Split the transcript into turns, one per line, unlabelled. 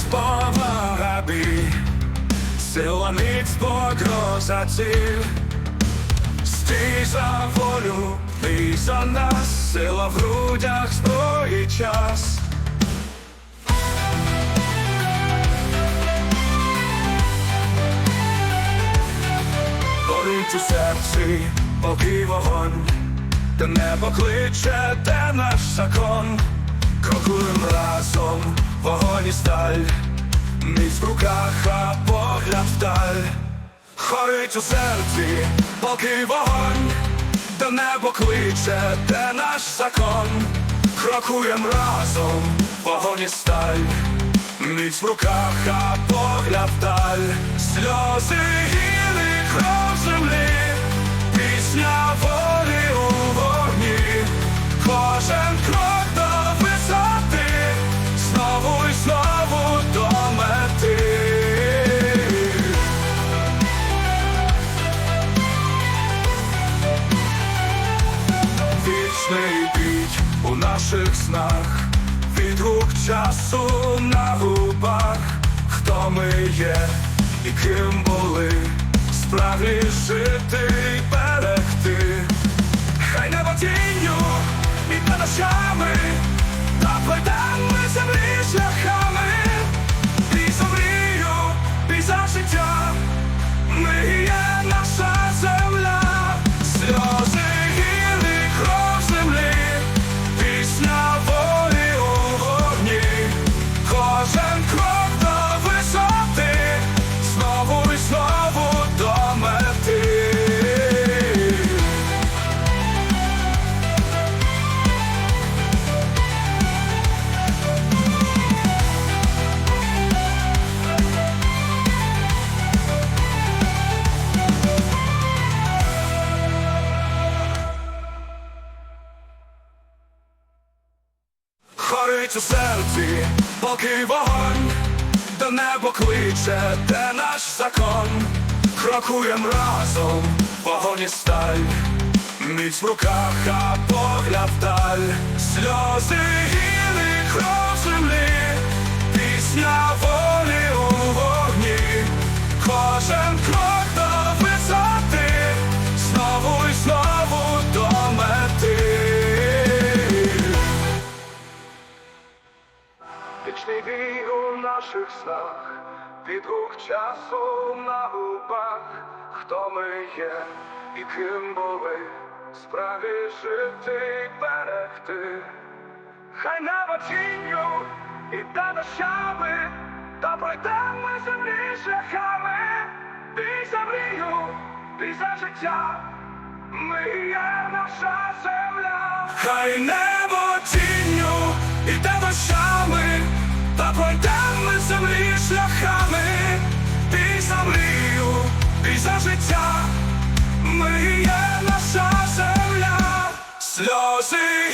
спомагати, сила міць погроза ціль. Стій за волю, ти за нас, сила в грудях, зброї час. Горить у серці, поки вогонь, де небо кличе, де наш закон, крокуєм разом, вогонь і сталь, міць в руках, а погляд вдаль. Горить у серці, поки вогонь, де небо кличе, де наш закон, крокуєм разом, вогонь і сталь, міць в руках, а погляд вдаль, сльози гіли, кров землі, Вічний бій у наших снах, відгук часу на губах, хто ми є і ким були, справді жити й берегти, хай небо тінню і над ночами, та Горить у серці, поки вогонь, до небо кличе, де наш закон, крокуєм разом, вогонь і сталь, міць в руках, а погляд вдаль, сльози гіли, кров землі, пісня Вічний бій у наших снах, відгук часу на губах, хто ми є і ким були, справі жити й берегти. Хай небо тінню і та дощами, та пройдемо землі шляхами, бій за мрію, бій за життя, ми є наша земля. Хай небо тінню і та шляхами, ти за мрію, і за життя, ми є наша земля, сльози